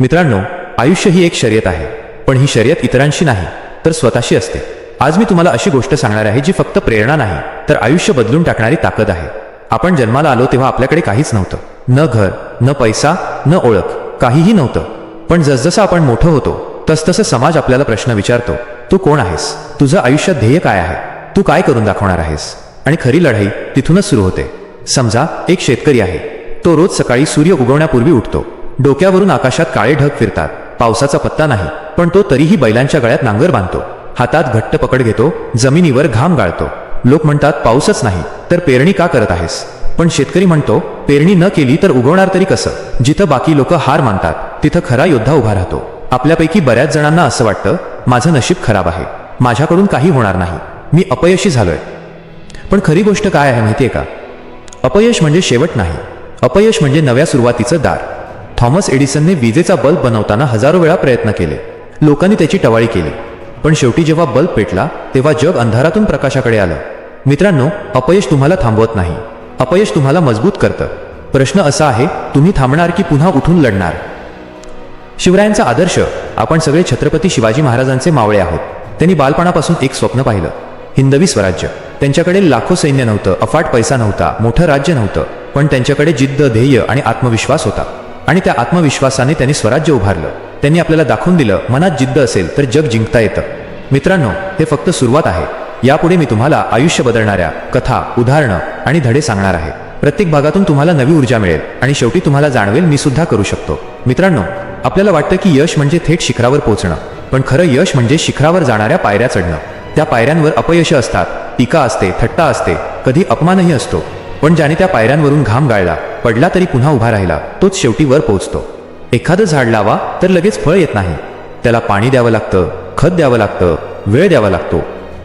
मित्रांनो आयुष्य ही एक शर्यत आहे पण ही शर्यत इतरांशी नाही तर स्वतःशी असते. आज मी तुम्हाला अशी गोष्ट सांगणार आहे जी फक्त प्रेरणा नाही तर आयुष्य बदलून टाकणारी ताकद आहे. आपण जन्माला आलो तेव्हा आपल्याकडे काहीच नव्हतं. न घर न पैसा न ओळख काहीही नव्हतं. पण जसजसं आपण मोठं होतो तसतसं समाज आपल्याला प्रश्न विचारतो तू कोण आहेस? तुझं आयुष्यात ध्येय काय आहे? तू काय करून दाखवणार आहेस? आणि खरी लढाई तिथूनच सुरू होते. समजा एक शेतकरी आहे. तो रोज सकाळी सूर्य उगवण्यापूर्वी उठतो. डोक्यावरून आकाशात काळे ढग फिरतात. पावसाचा पत्ता नाही पण तो तरीही बैलांच्या गळ्यात नांगर बांधतो. हातात घट्ट पकड घेतो जमिनीवर घाम गाळतो. लोक म्हणतात पाऊसच नाही तर पेरणी का करत आहेस? पण शेतकरी म्हणतो पेरणी न केली तर उगवणार तरी कसं? जिथं बाकी लोक हार मानतात तिथं खरा योद्धा उभा राहतो. आपल्यापैकी बऱ्याच जणांना असं वाटतं माझं नशीब खराब आहे. माझ्याकडून काही होणार नाही. मी अपयशी झालोय. पण खरी गोष्ट काय आहे माहितीये का? अपयश म्हणजे शेवट नाही. अपयश म्हणजे नव्या सुरुवातीचं दार. थॉमस एडिसनने विजेचा बल्ब बनवताना हजारो वेळा प्रयत्न केले. लोकांनी त्याची टवाळी केली. पण शेवटी जेव्हा बल्ब पेटला तेव्हा जग अंधारातून प्रकाशाकडे आलं. मित्रांनो अपयश तुम्हाला थांबवत नाही. अपयश तुम्हाला मजबूत करतं. प्रश्न असा आहे तुम्ही थांबणार की पुन्हा उठून लढणार? शिवरायांचा आदर्श आपण सगळे छत्रपती शिवाजी महाराजांचे मावळे आहोत. त्यांनी बालपणापासून एक स्वप्न पाहिलं. हिंदवी स्वराज्य. त्यांच्याकडे लाखो सैन्य नव्हतं अफाट पैसा नव्हता मोठं राज्य नव्हतं. पण त्यांच्याकडे जिद्द ध्येय आणि आत्मविश्वास होता. आणि त्या आत्मविश्वासाने त्यांनी स्वराज्य उभारलं. त्यांनी आपल्याला दाखवून दिलं मनात जिद्द असेल तर जग जिंकता येतं. मित्रांनो हे फक्त सुरुवात आहे. यापुढे मी तुम्हाला आयुष्य बदलणाऱ्या कथा उदाहरणं आणि धडे सांगणार आहे. प्रत्येक भागातून तुम्हाला नवी ऊर्जा मिळेल आणि शेवटी तुम्हाला जाणवेल मी सुद्धा करू शकतो. मित्रांनो आपल्याला वाटतं की यश म्हणजे थेट शिखरावर पोहोचणं पण खरं यश म्हणजे शिखरावर जाणाऱ्या पायऱ्या चढणं. त्या पायऱ्यांवर अपयश असतात. टीका असते थट्टा असते. कधी अपमानही असतो. पण ज्याने त्या पायऱ्यांवरून घाम गाळला पडला तरी पुन्हा उभा राहिला. तोच शेवटी वर पोहोचतो. एखादं झाड लावा तर लगेच फळ येत नाही. त्याला पाणी द्यावं लागतं खत द्यावं लागतं वेळ द्यावा लागतो.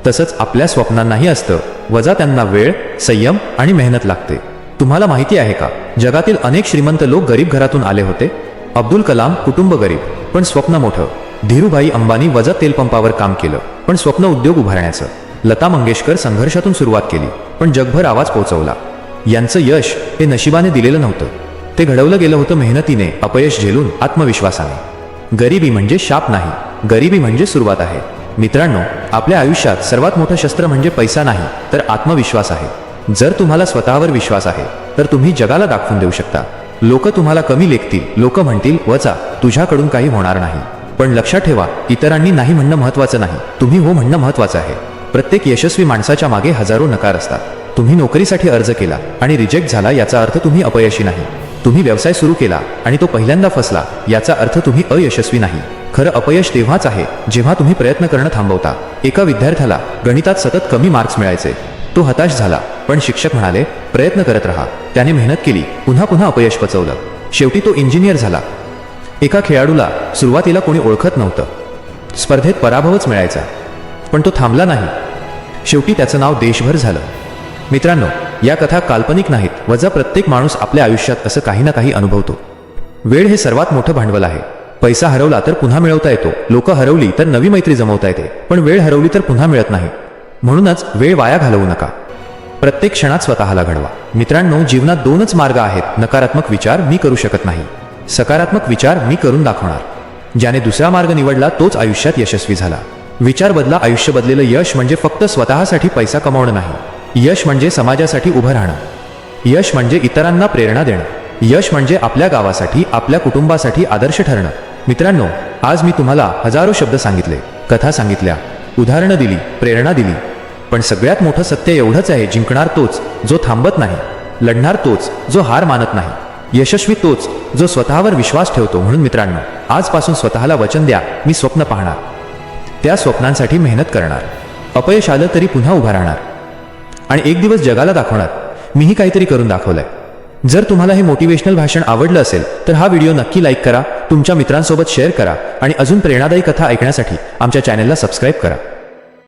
तसंच आपल्या स्वप्नांनाही असतं. वजा त्यांना वेळ संयम आणि मेहनत लागते. तुम्हाला माहिती आहे का? जगातील अनेक श्रीमंत लोक गरीब घरातून आले होते. अब्दुल कलाम कुटुंब गरीब पण स्वप्न मोठं. धीरूभाई अंबानी वजा तेलपंपावर काम केलं पण स्वप्न उद्योग उभारण्याचं. लता मंगेशकर संघर्षातून सुरुवात केली पण जगभर आवाज पोहोचवला. यांचं यश हे नशिबाने दिलेलं नव्हतं. ते घडवलं गेलं होतं मेहनतीने अपयश झेलून आत्मविश्वासाने. गरिबी म्हणजे शाप नाही गरिबी म्हणजे सुरुवात आहे. मित्रांनो आपल्या आयुष्यात सर्वात मोठं शस्त्र म्हणजे पैसा नाही तर आत्मविश्वास आहे. जर तुम्हाला स्वतःवर विश्वास आहे तर तुम्ही जगाला दाखवून देऊ शकता. लोक तुम्हाला कमी लेखतील लोक म्हणतील वचा तुझ्याकडून काही होणार नाही. पण लक्षात ठेवा इतरांनी नाही म्हणणं महत्वाचं नाही. तुम्ही हो म्हणणं महत्वाचं आहे. प्रत्येक यशस्वी माणसाच्या मागे हजारो नकार असतात. तुम्ही नोकरीसाठी अर्ज केला आणि रिजेक्ट झाला याचा अर्थ तुम्ही अपयशी नाही. तुम्ही व्यवसाय सुरू केला आणि तो पहिल्यांदा फसला याचा अर्थ तुम्ही अयशस्वी नाही. खरं अपयश तेव्हाच आहे जेव्हा तुम्ही प्रयत्न करणं थांबवता. एका विद्यार्थ्याला गणितात सतत कमी मार्क्स मिळायचे. तो हताश झाला पण शिक्षक म्हणाले प्रयत्न करत राहा. त्याने मेहनत केली पुन्हा पुन्हा अपयश पचवलं. शेवटी तो इंजिनियर झाला. एका खेळाडूला सुरुवातीला कोणी ओळखत नव्हतं. स्पर्धेत पराभवच मिळायचा. पण तो थांबला नाही. शेवटी त्याचं नाव देशभर झालं. मित्रांनो या कथा काल्पनिक नाहीत. वजा प्रत्येक माणूस आपल्या आयुष्यात असं काही ना काही अनुभवतो. वेळ हे सर्वात मोठं भांडवल आहे. पैसा हरवला तर पुन्हा मिळवता येतो. लोक हरवली तर नवी मैत्री जमवता येते. पण वेळ हरवली तर पुन्हा मिळत नाही. म्हणूनच वेळ वाया घालवू नका. प्रत्येक क्षणात स्वतःला घडवा. मित्रांनो जीवनात दोनच मार्ग आहेत. नकारात्मक विचार मी करू शकत नाही. सकारात्मक विचार मी करून दाखवणार. ज्याने दुसरा मार्ग निवडला तोच आयुष्यात यशस्वी झाला. विचार बदला आयुष्य बदलेलं यश म्हणजे फक्त स्वतःसाठी पैसा कमावणं नाही. यश म्हणजे समाजासाठी उभं राहणं. यश म्हणजे इतरांना प्रेरणा देणं. यश म्हणजे आपल्या गावासाठी आपल्या कुटुंबासाठी आदर्श ठरणं. मित्रांनो आज मी तुम्हाला हजारो शब्द सांगितले कथा सांगितल्या उदाहरणं दिली प्रेरणा दिली. पण सगळ्यात मोठं सत्य एवढंच आहे जिंकणार तोच जो थांबत नाही लढणार तोच जो हार मानत नाही यशस्वी तोच जो स्वतःवर विश्वास ठेवतो. म्हणून मित्रांनो आजपासून स्वतःला वचन द्या मी स्वप्न पाहणार. त्या स्वप्नांसाठी मेहनत करणार. अपयश आलं तरी पुन्हा उभा राहणार. आणि एक दिवस जगाला दाखवणार. मीही काहीतरी करून दाखवलंय. जर तुम्हाला हे मोटिवेशनल भाषण आवडलं असेल तर हा व्हिडिओ नक्की लाईक करा तुमच्या मित्रांसोबत शेअर करा आणि अजून प्रेरणादायी कथा ऐकण्यासाठी आमच्या चॅनेलला सबस्क्राईब करा.